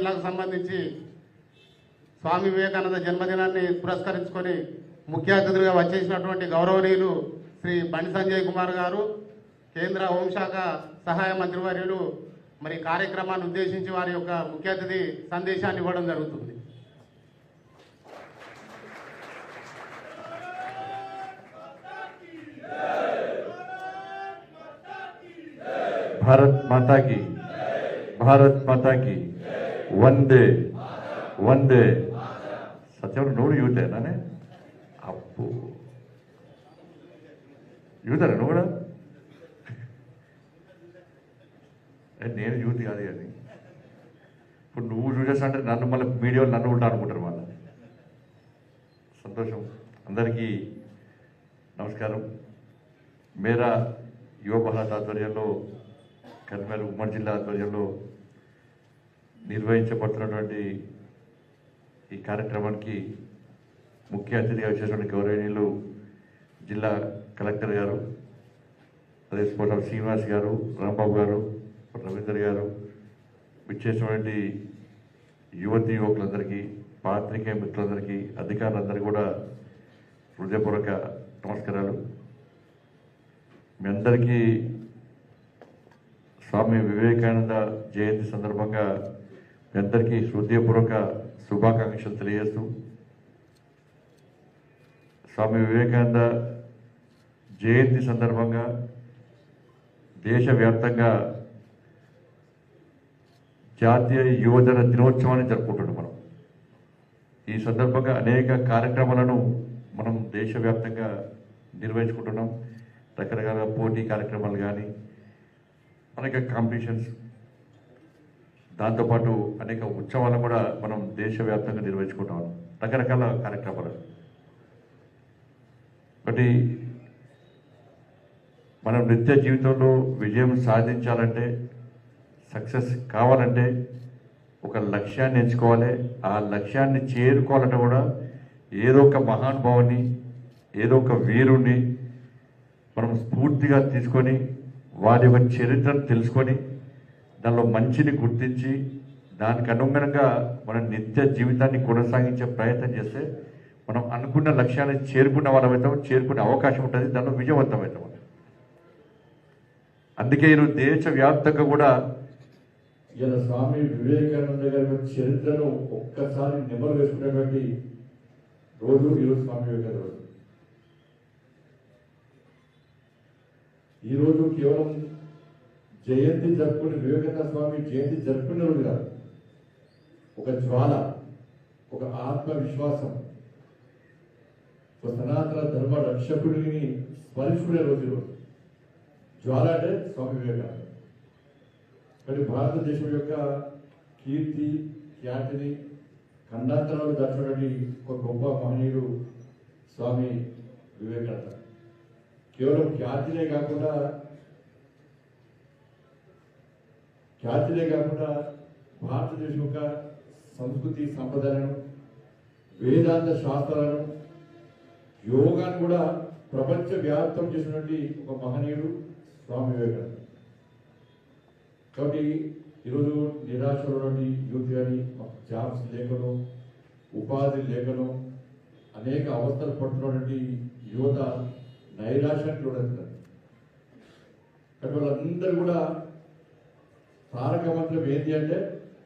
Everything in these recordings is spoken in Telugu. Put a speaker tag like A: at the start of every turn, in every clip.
A: జిల్లాకు సంబంధించి స్వామి వివేకానంద జన్మదినాన్ని పురస్కరించుకొని ముఖ్య అతిథులుగా వచ్చేసినటువంటి గౌరవనీయులు శ్రీ బండి సంజయ్ కుమార్ గారు కేంద్ర హోంశాఖ సహాయ మంత్రివర్యులు మరి కార్యక్రమాన్ని ఉద్దేశించి వారి యొక్క ముఖ్య అతిథి సందేశాన్ని ఇవ్వడం జరుగుతుంది.
B: భారత్ మాతాకి భారత్ మాతాకి. ಒಂದೇ వందే. ಸತ್ಯವ್ರು ನೋಡು ಯುವತೆ ನಾನೇ అప్పు యువతారా నువ్వు కూడా? నేను యూత్ కాదు కానీ. ఇప్పుడు నువ్వు చూసేసా అంటే నన్ను మళ్ళీ మీడియాలో నన్ను ఉంటా అనుకుంటారు మళ్ళీ సంతోషం. అందరికీ నమస్కారం. మేరా యువ భారత్ ఆధ్వర్యంలో కర్మేలు ఉమ్మడి జిల్లా ఆధ్వర్యంలో నిర్వహించబడుతున్నటువంటి ఈ కార్యక్రమానికి ముఖ్య అతిథిగా వచ్చేటువంటి గౌరవనీయులు జిల్లా కలెక్టర్ గారు అదే స్పోట శ్రీనివాస్ గారు రాంబాబు గారు రవీందర్ గారు విచ్చేసినటువంటి యువతి యువకులందరికీ పాత్రికేయ మిత్రులందరికీ అధికారులందరికీ కూడా హృదయపూర్వక నమస్కారాలు. మీ అందరికీ స్వామి వివేకానంద జయంతి సందర్భంగా మీ అందరికీ హృదయపూర్వక శుభాకాంక్షలు తెలియజేస్తూ స్వామి వివేకానంద జయంతి సందర్భంగా దేశవ్యాప్తంగా జాతీయ యువజన దినోత్సవాన్ని జరుపుకుంటున్నాం మనం. ఈ సందర్భంగా అనేక కార్యక్రమాలను మనం దేశవ్యాప్తంగా నిర్వహించుకుంటున్నాం. రకరకాల పోటీ కార్యక్రమాలు కానీ అనేక కాంపిటీషన్స్ దాంతోపాటు అనేక ఉత్సవాలను కూడా మనం దేశవ్యాప్తంగా నిర్వహించుకుంటాం రకరకాల కార్యక్రమాలు. ఒకటి మనం నిత్య జీవితంలో విజయం సాధించాలంటే సక్సెస్ కావాలంటే ఒక లక్ష్యాన్ని ఎంచుకోవాలి. ఆ లక్ష్యాన్ని చేరుకోవాలంటే కూడా ఏదో ఒక మహానుభావుని ఏదో ఒక వీరుణ్ణి మనం స్ఫూర్తిగా తీసుకొని వారి యొక్క చరిత్రను తెలుసుకొని దానిలో మంచిని గుర్తించి దానికి అనుగుణంగా మన నిత్య జీవితాన్ని కొనసాగించే ప్రయత్నం చేస్తే మనం అనుకున్న లక్ష్యాన్ని చేరుకున్న వాళ్ళమవుతాం చేరుకునే అవకాశం ఉంటుంది దానిలో విజయవంతమవుతాం అందుకే ఈరోజు దేశవ్యాప్తంగా కూడా
C: ఇలా స్వామి వివేకానంద గారి చరిత్రను ఒక్కసారి నెమరు వేసుకునేటువంటి రోజు ఈరోజు స్వామి వివేకానంద రోజు. ఈరోజు కేవలం జయంతి జరుపుకుని వివేకానంద స్వామి జయంతి జరుపుకునే రోజు కాదు. ఒక జ్వాల ఒక ఆత్మవిశ్వాసం. ఒక సనాతన ధర్మ రక్షకుడిని స్మరించుకునే రోజు ఈరోజు. జ్వాల అంటే స్వామి వివేకానంద. కానీ భారతదేశం యొక్క కీర్తి ఖ్యాతిని ఖండాంతరాలు దాచినటువంటి ఒక గొప్ప మహనీయుడు స్వామి వివేకానంద. కేవలం ఖ్యాతినే కాకుండా ఖ్యాతిలే కాకుండా భారతదేశం యొక్క సంస్కృతి సంప్రదాయాలను వేదాంత శాస్త్రాలను యోగాను కూడా ప్రపంచ వ్యాప్తం చేసినటువంటి ఒక మహనీయుడు స్వామి వివేకానంద. కాబట్టి ఈరోజు నిరాశలో యూత్ కానీ జాబ్స్ లేకను ఉపాధి లేకను అనేక అవస్థలు పడుతున్నటువంటి యువత నైరాశ్యానికి లోనవుతున్నారు. కాబట్టి వాళ్ళందరూ కూడా తారక మంత్రం ఏంటి అంటే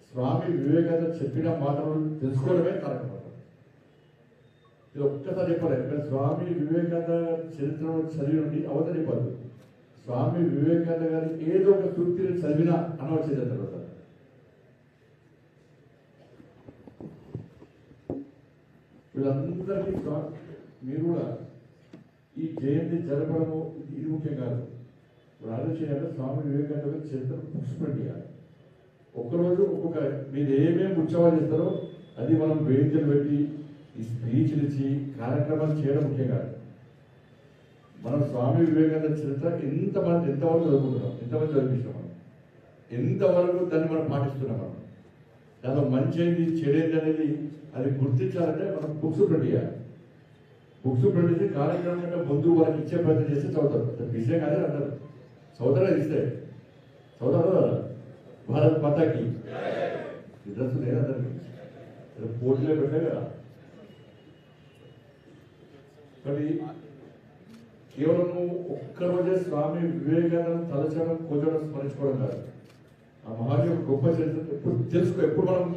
C: స్వామి వివేకానంద చెప్పిన మాటలు తెలుసుకోవడమే తారక మంత్రం ఇది ఒక్కసారి చెప్పలేదు స్వామి వివేకానంద చరిత్ర చదివి నుండి అవతరిపదు స్వామి వివేకానంద గారి ఏదో ఒక సూక్తిని చదివినా అనవచ్చేది తర్వాత వీళ్ళందరికీ మీరు కూడా ఈ జయంతి జరపడము ఇది ముఖ్యం కాదు. ఇప్పుడు ఆలోచన స్వామి వివేకానంద చరిత్ర బుక్స్ ప్రింట్ ఒక్కరోజు ఒక్కొక్క మీరు ఏమేమి ఉత్సవాలు చేస్తారో అది మనం వేదికలు పెట్టి ఈ స్పీచ్లు ఇచ్చి కార్యక్రమాలు చేయడం ముఖ్యం కాదు. మనం స్వామి వివేకానంద చరిత్ర ఎంతమంది ఎంతవరకు చదువుకుంటున్నాం? ఎంతమంది చదివిస్తున్నాం మనం? ఎంతవరకు దాన్ని మనం పాటిస్తున్నాం మనం? దానిలో మంచి ఏంటి చెడేంటి అనేది అది గుర్తించాలంటే మనం బుక్స్ ప్రింట్ చేయాలి. బుక్స్ ప్రింట్ చేసి కార్యక్రమం కంటే ముందు వాళ్ళకి ఇచ్చే ప్రయత్నం చేస్తే చదువుతారు. అంత విషయం కాదే అంటారు. చదువుతారా ఇస్తే చదువుతారు భారత్ మాతాకి. ఇంట్రెస్ట్ లేదా అందరికి పోటీలో పెట్టే కదా. కానీ కేవలము ఒక్కరోజే స్వామి వివేకానంద తలచడం కూర్చోడం స్మరించుకోవడం కాదు. ఆ మహాదేవ్ గొప్ప చరిత్ర ఎప్పుడు తెలుసుకో ఎప్పుడు మనం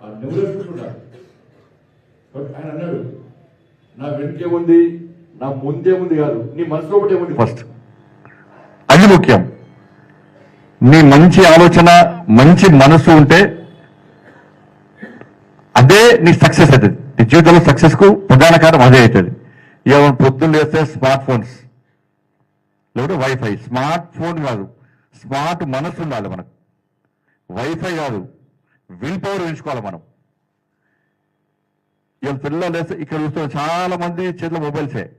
C: ఆ నెవరేసుకుంటున్నాడు బట్ ఆయన అన్నాడు నా వెనుకే ఉంది నా ముందే ఉంది కాదు నీ మనసులో ఒకటే ఉంది.
B: ఫస్ట్ ఇది ముఖ్యం. నీ మంచి ఆలోచన మంచి మనసు ఉంటే అదే నీ సక్సెస్ అవుతుంది. నీ జీవితంలో సక్సెస్కు ప్రధాన కారణం అదే అవుతుంది. ఇక పొద్దున్న లేస్తే స్మార్ట్ ఫోన్స్ లేకుంటే వైఫై స్మార్ట్ ఫోన్ కాదు. స్మార్ట్ మనసు ఉండాలి మనకు. వైఫై కాదు. విల్ పవర్ ఉంచుకోవాలి మనం. ఇవాళ పిల్లలు లేస్తే ఇక్కడ చూస్తున్న చాలా మంది చేతిలో మొబైల్సే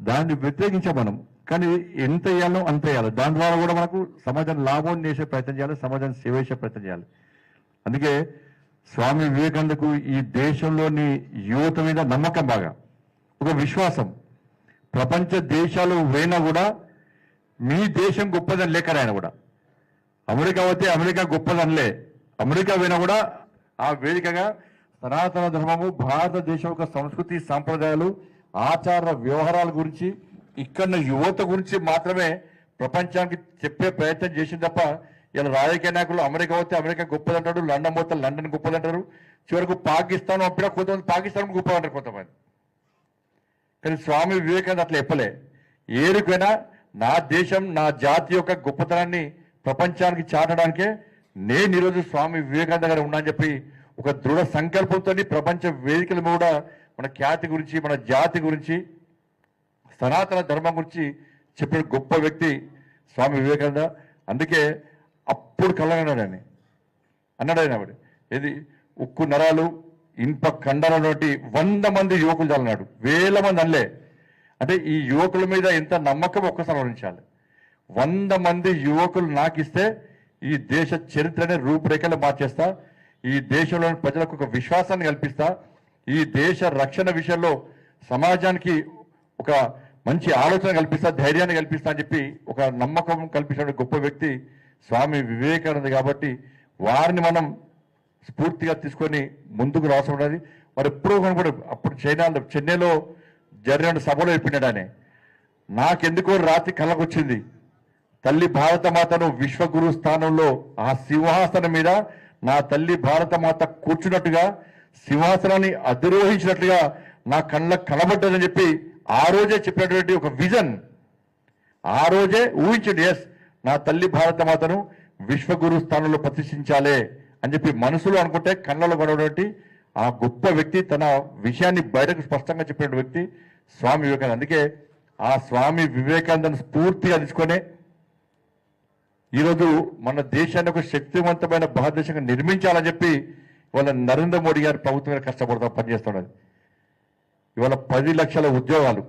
B: దాన్ని వ్యతిరేకించాం మనం కానీ ఎంత వేయాలో అంత వేయాలి. దాని ద్వారా కూడా మనకు సమాజాన్ని లాభం చేసే ప్రయత్నం చేయాలి సమాజాన్ని సేవ చేసే ప్రయత్నం చేయాలి. అందుకే స్వామి వివేకానందకు ఈ దేశంలోని యువత మీద నమ్మకం బాగా. ఒక విశ్వాసం. ప్రపంచ దేశాలు పోయినా కూడా మీ దేశం గొప్పదని లేకరు ఆయన కూడా. అమెరికా పోతే అమెరికా గొప్పదనిలే. అమెరికా పోయినా కూడా ఆ వేదికగా సనాతన ధర్మము భారతదేశం యొక్క సంస్కృతి సాంప్రదాయాలు ఆచార వ్యవహారాల గురించి ఇక్కడ యువత గురించి మాత్రమే ప్రపంచానికి చెప్పే ప్రయత్నం చేసింది తప్ప ఇలా రాజకీయ నాయకులు అమెరికా పోతే అమెరికా గొప్పదంటాడు లండన్ పోతే లండన్ గొప్పదంటారు చివరకు పాకిస్తాన్ అప్పుడే కొంతమంది పాకిస్తాన్ గొప్పదంటారు కొంతమంది. కానీ స్వామి వివేకానంద అట్లా చెప్పలే. ఏరుకైనా నా దేశం నా జాతి యొక్క గొప్పతనాన్ని ప్రపంచానికి చాటడానికే నేను ఈరోజు స్వామి వివేకానంద గారు ఉన్నా అని చెప్పి ఒక దృఢ సంకల్పంతో ప్రపంచ వేదికల కూడా మన ఖ్యాతి గురించి మన జాతి గురించి సనాతన ధర్మం గురించి చెప్పిన గొప్ప వ్యక్తి స్వామి వివేకానంద. అందుకే అప్పుడు కలగన్నాడు ఆయన. అన్నాడు ఆయన ఆవిడ. ఏది? ఉక్కు నరాలు ఇనుప కండలతోటి వంద మంది యువకులు చల్లన్నాడు వేల మంది అనలే. అంటే ఈ యువకుల మీద ఎంత నమ్మకం ఒక్కసారి ఆలోచించాలి. వంద మంది యువకులు నాకిస్తే ఈ దేశ చరిత్రనే రూపురేఖలు మార్చేస్తా. ఈ దేశంలోని ప్రజలకు ఒక విశ్వాసాన్ని కల్పిస్తా. ఈ దేశ రక్షణ విషయంలో సమాజానికి ఒక మంచి ఆలోచన కల్పిస్తా ధైర్యాన్ని కల్పిస్తా అని చెప్పి ఒక నమ్మకం కల్పించిన గొప్ప వ్యక్తి స్వామి వివేకానంద కాబట్టి వారిని మనం స్ఫూర్తిగా తీసుకొని ముందుకు రాసి ఉన్నది మరి ఎప్పుడో కూడా అప్పుడు చైనాలో చెన్నైలో జరిగిన సభలో చెప్పినాడు ఆయన. నాకెందుకో రాత్రి కళ్ళకొచ్చింది. తల్లి భారతమాతను విశ్వగురు స్థానంలో ఆ సింహాసనం మీద నా తల్లి భారతమాత కూర్చున్నట్టుగా సింహాసనాన్ని అధిరోహించినట్లుగా నా కళ్ళకు కనబడ్డదని చెప్పి ఆ రోజే చెప్పినటువంటి ఒక విజన్. ఆ రోజే ఊహించండి ఎస్ నా తల్లి భారతమాతను విశ్వగురు స్థానంలో ప్రతిష్ఠించాలే అని చెప్పి మనసులో అనుకుంటే కళ్ళలో కొనటువంటి ఆ గొప్ప వ్యక్తి తన విషయాన్ని బయటకు స్పష్టంగా చెప్పిన వ్యక్తి స్వామి వివేకానంద. అందుకే ఆ స్వామి వివేకానందను స్ఫూర్తిగా తీసుకొని ఈరోజు మన దేశాన్ని ఒక శక్తివంతమైన భారతదేశంగా నిర్మించాలని చెప్పి వాళ్ళ నరేంద్ర మోడీ గారి ప్రభుత్వం మీద కష్టపడతా పనిచేస్తున్నది. ఇవాళ పది లక్షల ఉద్యోగాలు.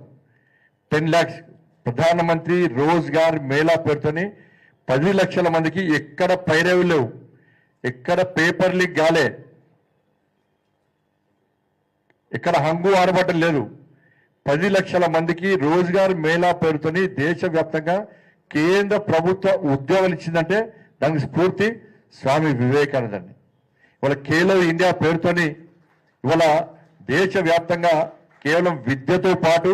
B: టెన్ ల్యాక్స్. ప్రధానమంత్రి రోజ్గార్ మేళా పేరుతోని పది లక్షల మందికి ఎక్కడ పైరవి లేవు. ఎక్కడ పేపర్ లీక్ గాలే ఎక్కడ హంగు ఆరబట్టం లేదు. పది లక్షల మందికి రోజ్గార్ మేళా పేరుతోని దేశవ్యాప్తంగా కేంద్ర ప్రభుత్వ ఉద్యోగాలు ఇచ్చిందంటే దానికి స్ఫూర్తి స్వామి వివేకానందండి ఇవాళ కేలో ఇండియా పేరుతోని ఇవాళ దేశవ్యాప్తంగా కేవలం విద్యతో పాటు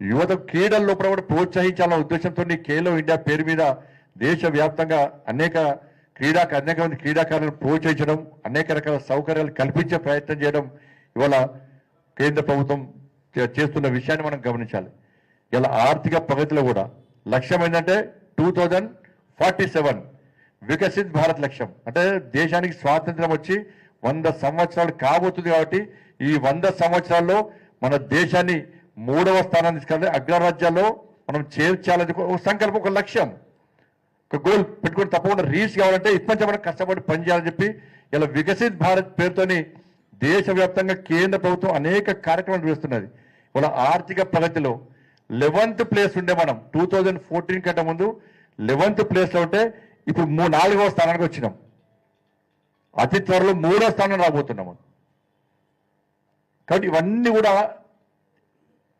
B: యువత క్రీడల్లో కూడా ప్రోత్సహించాలన్న ఉద్దేశంతో కేలో ఇండియా పేరు మీద దేశవ్యాప్తంగా అనేక క్రీడా అనేక మంది క్రీడాకారులను ప్రోత్సహించడం అనేక రకాల సౌకర్యాలు కల్పించే ప్రయత్నం చేయడం ఇవాళ కేంద్ర ప్రభుత్వం చేస్తున్న విషయాన్ని మనం గమనించాలి. ఇలా ఆర్థిక ప్రగతిలో కూడా లక్ష్యం ఏంటంటే two thousand forty seven Viksit Bharat లక్ష్యం. అంటే దేశానికి స్వాతంత్రం వచ్చి వంద సంవత్సరాలు కాబోతుంది కాబట్టి ఈ వంద సంవత్సరాల్లో మన దేశాన్ని మూడవ స్థానాన్ని తీసుకెళ్ళి అగ్రరాజ్యాల్లో మనం చేర్చాలని ఒక సంకల్పం ఒక లక్ష్యం. ఒక గోల్ పెట్టుకుని తప్పకుండా రీచ్ కావాలంటే ఇప్పటి మనం కష్టపడి పనిచేయాలని చెప్పి ఇలా వికసిత్ భారత్ పేరుతోని దేశవ్యాప్తంగా కేంద్ర ప్రభుత్వం అనేక కార్యక్రమాలు చేస్తున్నది. ఇవాళ ఆర్థిక ప్రగతిలో లెవెంత్ ప్లేస్ ఉండే మనం టూ థౌజండ్ ఫోర్టీన్ కంటే ముందు లెవెంత్ ప్లేస్లో ఉంటే ఇప్పుడు మూ నాలుగవ స్థానానికి వచ్చినాం. అతి త్వరలో మూడో స్థానం రాబోతున్నాము కాబట్టి ఇవన్నీ కూడా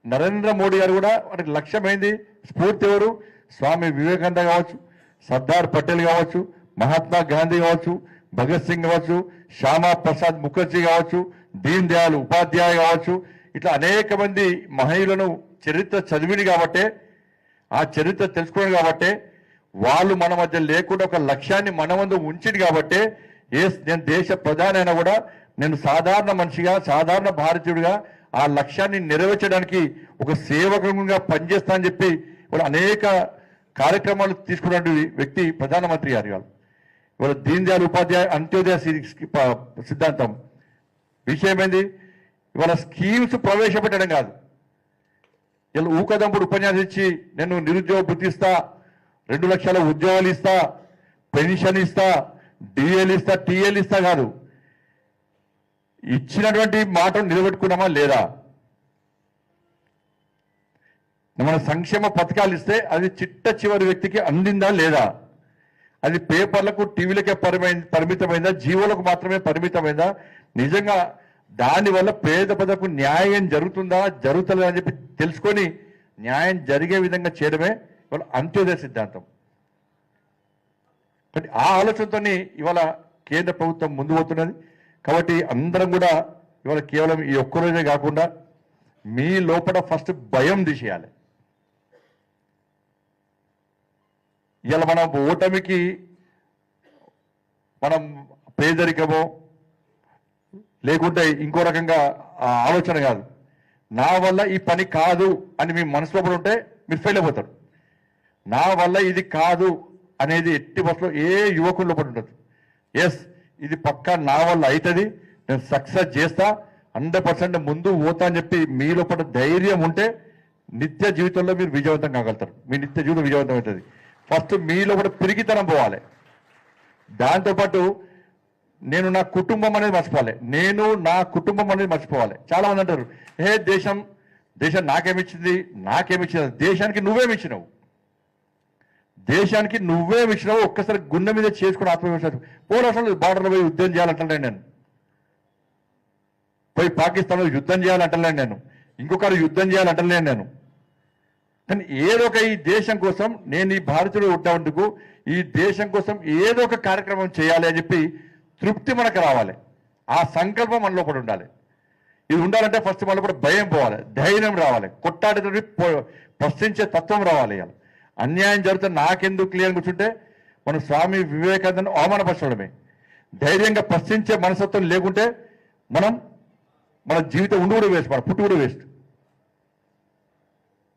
B: నరేంద్ర మోడీ గారు కూడా వారికి లక్ష్యమైంది. స్ఫూర్తి ఎవరు? స్వామి వివేకానంద కావచ్చు సర్దార్ పటేల్ కావచ్చు మహాత్మా గాంధీ కావచ్చు భగత్ సింగ్ కావచ్చు శ్యామా ప్రసాద్ ముఖర్జీ కావచ్చు దీన్ దయాళ్ ఉపాధ్యాయ కావచ్చు. ఇట్లా అనేక మంది మహనీయులను చరిత్ర చదివింది కాబట్టే ఆ చరిత్ర తెలుసుకున్నాడు కాబట్టే వాళ్ళు మన మధ్య లేకుండా ఒక లక్ష్యాన్ని మన ముందు ఉంచింది కాబట్టే ఏ నేను దేశ ప్రధానైనా అయినా కూడా నేను సాధారణ మనిషిగా సాధారణ భారతీయుడిగా ఆ లక్ష్యాన్ని నెరవేర్చడానికి ఒక సేవకంగా పనిచేస్తా అని చెప్పి ఇవాళ అనేక కార్యక్రమాలు తీసుకున్నటువంటి వ్యక్తి ప్రధానమంత్రి గారు ఇవాళ. ఇవాళ దీన్ దయాళ్ ఉపాధ్యాయ అంత్యోదయ ప- సిద్ధాంతం. విషయం ఏంది? ఇవాళ స్కీమ్స్ ప్రవేశపెట్టడం కాదు. ఇలా ఊకదంపుడు ఉపన్యాసం ఇచ్చి నేను నిరుద్యోగ బుద్ధి ఇస్తా రెండు లక్షల ఉద్యోగాలు ఇస్తా పెన్షన్ ఇస్తా డిఎల్ ఇస్తా టీఎల్ ఇస్తా కాదు. ఇచ్చినటువంటి మాటను నిలబెట్టుకున్నామా లేదా? మన సంక్షేమ పథకాలు ఇస్తే అది చిట్ట చివరి వ్యక్తికి అందిందా లేదా? అది పేపర్లకు టీవీలకే పరిమై పరిమితమైందా? జీవోలకు మాత్రమే పరిమితమైందా? నిజంగా దానివల్ల పేద ప్రజలకు న్యాయం జరుగుతుందా? జరుగుతుందా అని చెప్పి తెలుసుకొని న్యాయం జరిగే విధంగా చేయడమే ఇవాళ అంత్యోదయ సిద్ధాంతం. ఆ ఆలోచనతో ఇవాళ కేంద్ర ప్రభుత్వం ముందు పోతున్నది. కాబట్టి అందరం కూడా ఇవాళ కేవలం ఈ ఒక్కరోజే కాకుండా మీ లోపల ఫస్ట్ భయం తీసేయాలి. ఇవాళ మనం ఓటమికి మనం పేదరికమో లేకుంటే ఇంకో రకంగా ఆ ఆలోచన కాదు. నా వల్ల ఈ పని కాదు అని మీ మనసులో కూడా ఉంటే మీరు ఫెయిల్ అయిపోతారు. నా వల్ల ఇది కాదు అనేది ఎట్టి బస్సులో ఏ యువకుల్లో లోపల ఉండదు. ఎస్ ఇది పక్కా నా వల్ల అవుతుంది నేను సక్సెస్ చేస్తా. హండ్రెడ్ పర్సెంట్ ముందు పోతా అని చెప్పి మీలో పట్ల ధైర్యం ఉంటే నిత్య జీవితంలో మీరు విజయవంతం కాగలుగుతారు. మీ నిత్య జీవితం విజయవంతం అవుతుంది. ఫస్ట్ మీలో లోపల పిరిగితనం పోవాలి. దాంతోపాటు నేను నా కుటుంబం అనేది మర్చిపోవాలి. నేను నా కుటుంబం అనేది మర్చిపోవాలి. చాలా మంది అంటారు ఏ దేశం దేశం నాకేమిచ్చింది నాకేమిచ్చింది దేశానికి నువ్వేమిచ్చినావు దేశానికి నువ్వేమిచ్చినావు ఒక్కసారి గుండె మీద చేసుకుని ఆత్మవిశ్వాసం పోలు బార్డర్లో పోయి యుద్ధం చేయాలంటే నేను. పోయి పాకిస్తాన్లో యుద్ధం చేయాలంటలేను నేను. ఇంకొకరు యుద్ధం చేయాలంటలేను నేను. కానీ ఏదో ఒక ఈ దేశం కోసం నేను ఈ భారతీయుడు ఉండేందుకు ఈ దేశం కోసం ఏదో ఒక కార్యక్రమం చేయాలి అని చెప్పి తృప్తి మనకు రావాలి. ఆ సంకల్పం మనలో కూడా ఉండాలి. ఇది ఉండాలంటే ఫస్ట్ మనలో కూడా భయం పోవాలి. ధైర్యం రావాలి. కొట్టాడితో ప్రశ్నించే తత్వం రావాలి ఇవాళ. అన్యాయం జరుగుతుంది నాకెందుకు క్లియర్ కూర్చుంటే మనం స్వామి వివేకానందను అవమానపరచడమే. ధైర్యంగా ప్రశ్నించే మనసత్వం లేకుంటే మనం మన జీవితం ఉండి కూడా వేస్ట్ మన పుట్టు కూడా వేస్ట్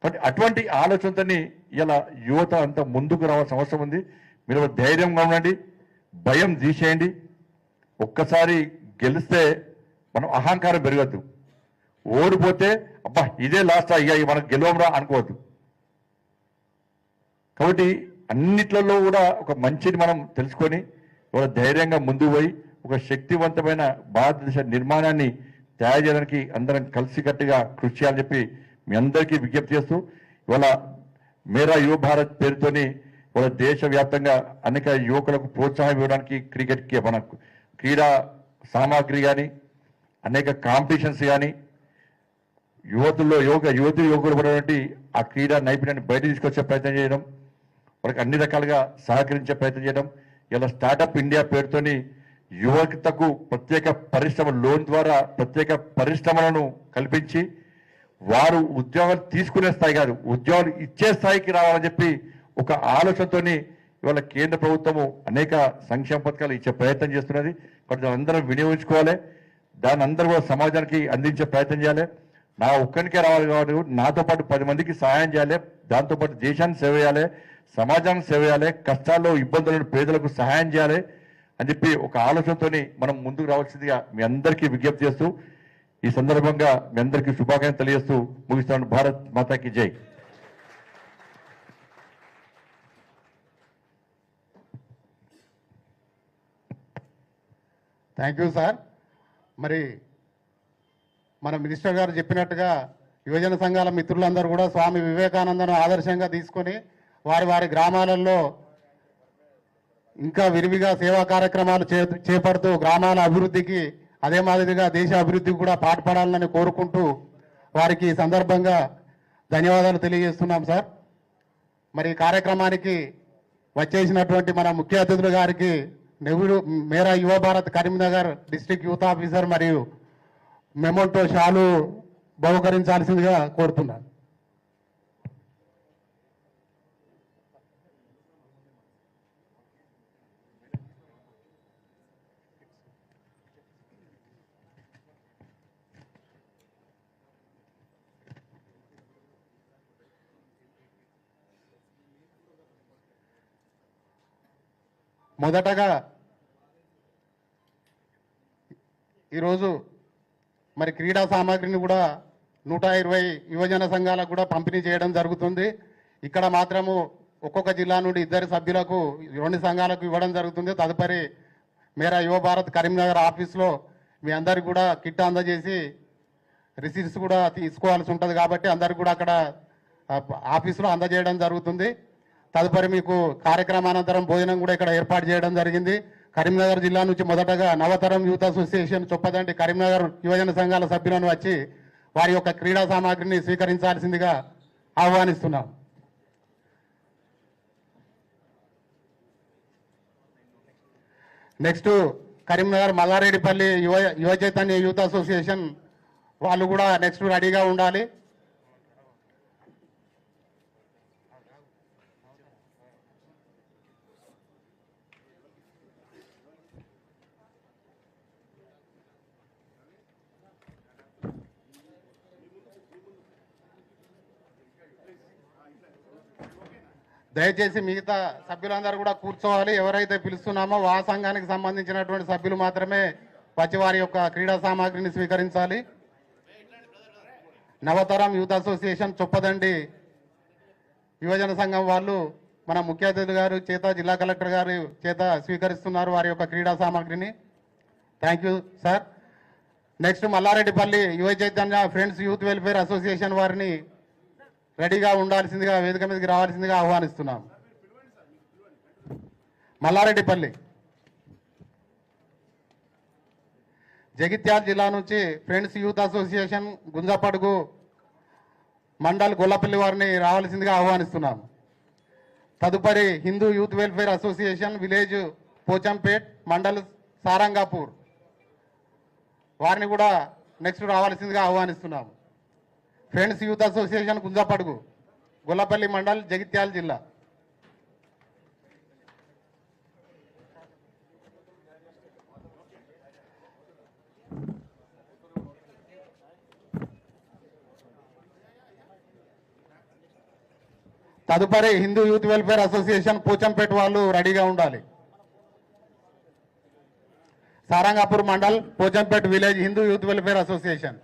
B: కాబట్టి అటువంటి ఆలోచనతోని ఇలా యువత అంతా ముందుకు రావాల్సిన అవసరం ఉంది. మీరు ధైర్యంగా ఉండండి భయం తీసేయండి. ఒక్కసారి గెలిస్తే మనం అహంకారం పెరగద్దు. ఓడిపోతే అబ్బా ఇదే లాస్ట్ అయ్యా మనకు గెలవంరా అనుకోవద్దు. కాబట్టి అన్నిట్లలో కూడా ఒక మంచిని మనం తెలుసుకొని ఒక ధైర్యంగా ముందుకు పోయి ఒక శక్తివంతమైన భారతదేశ నిర్మాణాన్ని తయారు చేయడానికి అందరం కలిసికట్టుగా కృషి చేయాలని చెప్పి మీ అందరికీ విజ్ఞప్తి చేస్తూ ఇవాళ మేరా యువ భారత్ పేరుతోని ఇవాళ దేశవ్యాప్తంగా అనేక యువకులకు ప్రోత్సాహం ఇవ్వడానికి క్రికెట్కి మన క్రీడా సామాగ్రి కానీ అనేక కాంపిటీషన్స్ కానీ యువతుల్లో యువక యువతి యువకులు పడినటువంటి ఆ క్రీడా నైపుణ్యాన్ని బయట తీసుకొచ్చే ప్రయత్నం చేయడం వాళ్ళకి అన్ని రకాలుగా సహకరించే ప్రయత్నం చేయడం ఇలా స్టార్టప్ ఇండియా పేరుతోని యువతకు ప్రత్యేక పరిశ్రమ లోన్ ద్వారా ప్రత్యేక పరిశ్రమలను కల్పించి వారు ఉద్యోగాలు తీసుకునే స్థాయి కాదు ఉద్యోగాలు ఇచ్చే స్థాయికి రావాలని చెప్పి ఒక ఆలోచనతోని ఇవాళ కేంద్ర ప్రభుత్వము అనేక సంక్షేమ పథకాలు ఇచ్చే ప్రయత్నం చేస్తున్నది. కొంచెం అందరం వినియోగించుకోవాలి. దాన్ని అందరూ కూడా సమాజానికి అందించే ప్రయత్నం చేయాలి. నా ఒక్కరికే రావాలి కాబట్టి నాతో పాటు పది మందికి సహాయం చేయాలి. దాంతోపాటు దేశాన్ని సేవ చేయాలి. సమాజానికి సేవ చేయాలి కష్టాల్లో ఇబ్బందులను పేదలకు సహాయం చేయాలి అని చెప్పి ఒక ఆలోచనతోని మనం ముందుకు రావాల్సిందిగా మీ అందరికీ విజ్ఞప్తి చేస్తూ ఈ సందర్భంగా మీ అందరికీ శుభాకాంక్షలు తెలియజేస్తూ ముగిస్తాను భారత్ మాతాకి జై.
A: Thank you sir. మరి మన మినిస్టర్ గారు చెప్పినట్టుగా యువజన సంఘాల మిత్రులందరూ కూడా స్వామి వివేకానందను ఆదర్శంగా తీసుకొని వారి వారి గ్రామాలలో ఇంకా విరివిగా సేవా కార్యక్రమాలు చే చేపడుతూ గ్రామాల అభివృద్ధికి అదే మాదిరిగా దేశ అభివృద్ధికి కూడా పాటుపడాలని కోరుకుంటూ వారికి సందర్భంగా ధన్యవాదాలు తెలియజేస్తున్నాం సార్. మరి ఈ కార్యక్రమానికి వచ్చేసినటువంటి మన ముఖ్య అతిథులు గారికి Nehru Mera Yuva Bharat Karimnagar district youth officer మరియు మెమోటో షాలు బహుకరించాల్సిందిగా కోరుతున్నాను. మొదటగా ఈరోజు మరి క్రీడా సామాగ్రిని కూడా నూట ఇరవై యువజన సంఘాలకు కూడా పంపిణీ చేయడం జరుగుతుంది. ఇక్కడ మాత్రము ఒక్కొక్క జిల్లా నుండి ఇద్దరు సభ్యులకు రెండు సంఘాలకు ఇవ్వడం జరుగుతుంది. తదుపరి మేరా యువ భారత్ కరీంనగర్ ఆఫీస్లో మీ అందరికి కూడా కిట్ అందజేసి రిసీట్స్ కూడా తీసుకోవాల్సి ఉంటుంది కాబట్టి అందరికి కూడా అక్కడ ఆఫీస్లో ఆఫీసులో అందజేయడం జరుగుతుంది. తదుపరి మీకు కార్యక్రమానంతరం భోజనం కూడా ఇక్కడ ఏర్పాటు చేయడం జరిగింది. కరీంనగర్ జిల్లా నుంచి మొదటగా నవతరం యూత్ అసోసియేషన్ చొప్పదండి కరీంనగర్ యువజన సంఘాల సభ్యులను వచ్చి వారి యొక్క క్రీడా సామాగ్రిని స్వీకరించాల్సిందిగా ఆహ్వానిస్తున్నాం. నెక్స్ట్ కరీంనగర్ మల్లారెడ్డిపల్లి యువ యువ చైతన్య యూత్ అసోసియేషన్ వాళ్ళు కూడా నెక్స్ట్ రెడీగా ఉండాలి. దయచేసి మిగతా సభ్యులందరూ కూడా కూర్చోవాలి. ఎవరైతే పిలుస్తున్నామో ఆ సంఘానికి సంబంధించినటువంటి సభ్యులు మాత్రమే వచ్చి వారి యొక్క క్రీడా సామాగ్రిని స్వీకరించాలి. నవతరం యూత్ అసోసియేషన్ చొప్పదండి యువజన సంఘం వాళ్ళు మన ముఖ్య అతిథి గారు చేత జిల్లా కలెక్టర్ గారు చేత స్వీకరిస్తున్నారు వారి యొక్క క్రీడా సామాగ్రిని. Thank you sir next Mallareddypalli Yuva Chaitanya friends youth welfare association వారిని రెడీగా ఉండాల్సిందిగా వేదిక మీదకి రావాల్సిందిగా ఆహ్వానిస్తున్నాం. మల్లారెడ్డిపల్లి. జగిత్యాల జిల్లా నుంచి friends youth association Gunjapadugu mandal Gollapalli వారిని రావాల్సిందిగా ఆహ్వానిస్తున్నాం. తదుపరి Hindu youth welfare association village Pochampet mandal Sarangapur. వారిని కూడా నెక్స్ట్ రావాల్సిందిగా ఆహ్వానిస్తున్నాం. Friends youth association Gunjapadugu Gollapalli mandal Jagtial జిల్లా. తదుపరి Hindu youth welfare association Pochampet వాళ్ళు రెడీగా ఉండాలి. Sarangapur mandal Pochampet village Hindu youth welfare association.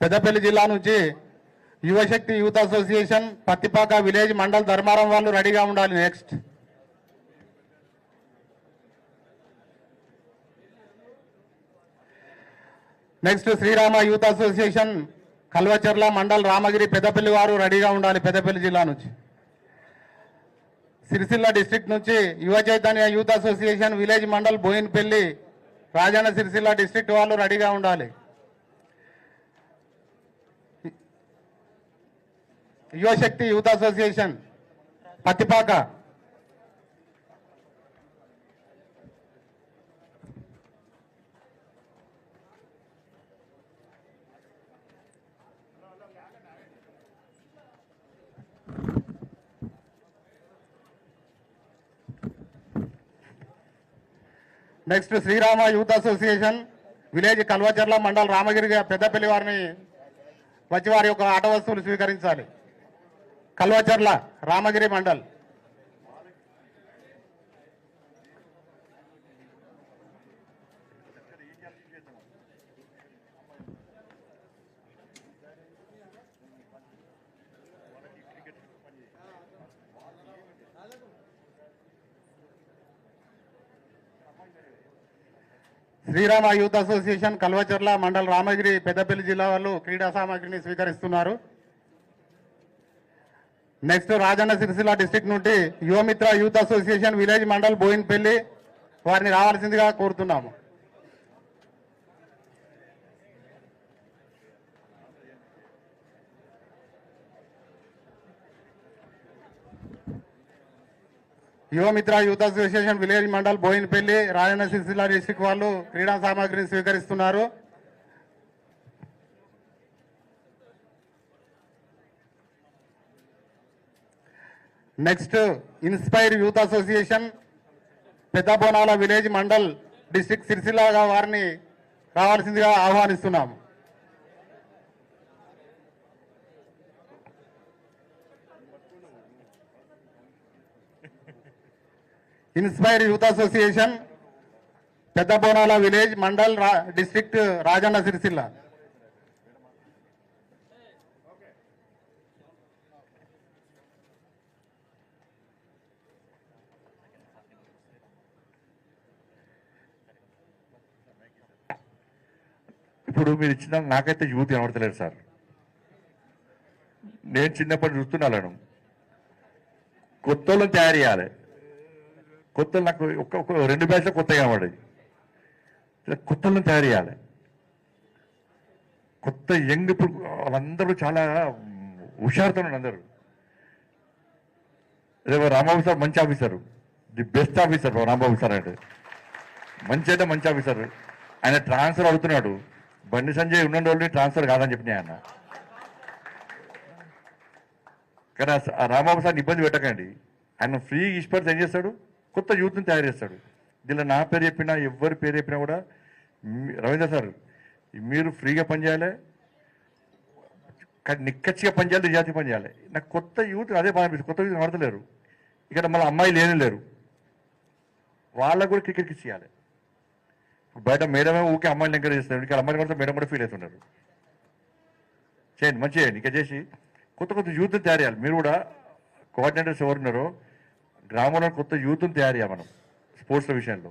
A: Peddapalli జిల్లా నుంచి Yuvashakti youth association Pattipaka village mandal Dharmaram వాళ్ళు రెడీగా ఉండాలి next. Next Srirama youth association Kalvacherla mandal Ramagiri Peddapalli వారు రెడీగా ఉండాలి పెద్దపల్లి జిల్లా నుంచి. సిరిసిల్ల డిస్టిక్ నుంచి Yuva Chaitanya youth association village mandal Boinpally Rajanna Sircilla district వాళ్ళు రెడీగా ఉండాలి. Yuvashakti youth association Pathipaka. Next Srirama youth association village Kalvacharla mandal Ramagiri Peddapalli వారిని వచ్చి వారి యొక్క ఆట వస్తువులు స్వీకరించాలి. కల్వచర్ల రామగిరి మండల్. శ్రీరామ యూత్ అసోసియేషన్ కల్వచర్ల మండల్ రామగిరి పెద్దపల్లి జిల్లా వాళ్ళు క్రీడా సామాగ్రిని స్వీకరిస్తున్నారు. నెక్స్ట్ రాజన్న సిరిసిల్ల డిస్టిక్ నుండి Yuvamitra youth association village mandal Boinpalli వారిని రావాల్సిందిగా కోరుతున్నాము. Yuvamitra youth association village mandal Boinpally Rajanna Sircilla district వాళ్ళు క్రీడా సామాగ్రిని స్వీకరిస్తున్నారు. Next inspire youth association Peddabonala village mandal district Sircilla వారిని రావాల్సిందిగా ఆహ్వానిస్తున్నాం inspire youth association Peddabonala village mandal రా డిస్ట్రిక్ట్ రాజన్న సిరిసిల్ల.
B: ఇప్పుడు మీరు ఇచ్చిన నాకైతే యూత్ కనబడతలేదు సార్. నేను చిన్నప్పటి చూస్తున్నాను. కొత్త వాళ్ళని తయారు చేయాలి. కొత్త నాకు ఒక్క ఒక్క రెండు బ్యాచ్లో కొత్త కనబడేది కొత్త వాళ్ళని తయారు చేయాలి. కొత్త యంగ్ ఇప్పుడు వాళ్ళందరూ చాలా హుషారుతో అందరూ. రేపు రాంబాబు సార్ మంచి officer. The best officer Rambabu sir అంటే. మంచి అంటే మంచి ఆఫీసర్. ఆయన ట్రాన్స్ఫర్ అవుతున్నాడు. బండి సంజయ్ ఉన్న రోజులు ట్రాన్స్ఫర్ కాదని చెప్పినాయి ఆయన? కానీ ఆ సార్ని ఇబ్బంది పెట్టకండి. ఆయన ఫ్రీ ఇష్టపడితే ఏం చేస్తాడు? కొత్త యూత్ని తయారు చేస్తాడు. దీనిలో నా పేరు చెప్పినా ఎవరి పేరు చెప్పినా కూడా రవీంద్ర సార్ మీరు ఫ్రీగా పనిచేయాలి నిక్కచ్చిగా పనిచేయాలి నిజాతి పనిచేయాలి నాకు కొత్త యూత్ అదే బాగా అనిపిస్తుంది. కొత్త యూత్ నడతలేరు ఇక్కడ మళ్ళీ అమ్మాయిలు ఏమీ లేరు. వాళ్ళకు కూడా క్రికెట్కి చేయాలి బయట మేడమే ఊకే అమ్మాయిని ఎంకరేజ్ చేస్తారు ఇక్కడ అమ్మాయిని కూడా మేడం కూడా ఫీల్ అవుతున్నారు చేయండి మంచి చేయండి. ఇక చేసి కొత్త కొత్త యూత్ని తయారు చేయాలి. మీరు కూడా కోఆర్డినేటర్స్ ఎవరున్నారో గ్రామంలో కొత్త యూత్ని తయారు చేయాలి మనం స్పోర్ట్స్ విషయంలో.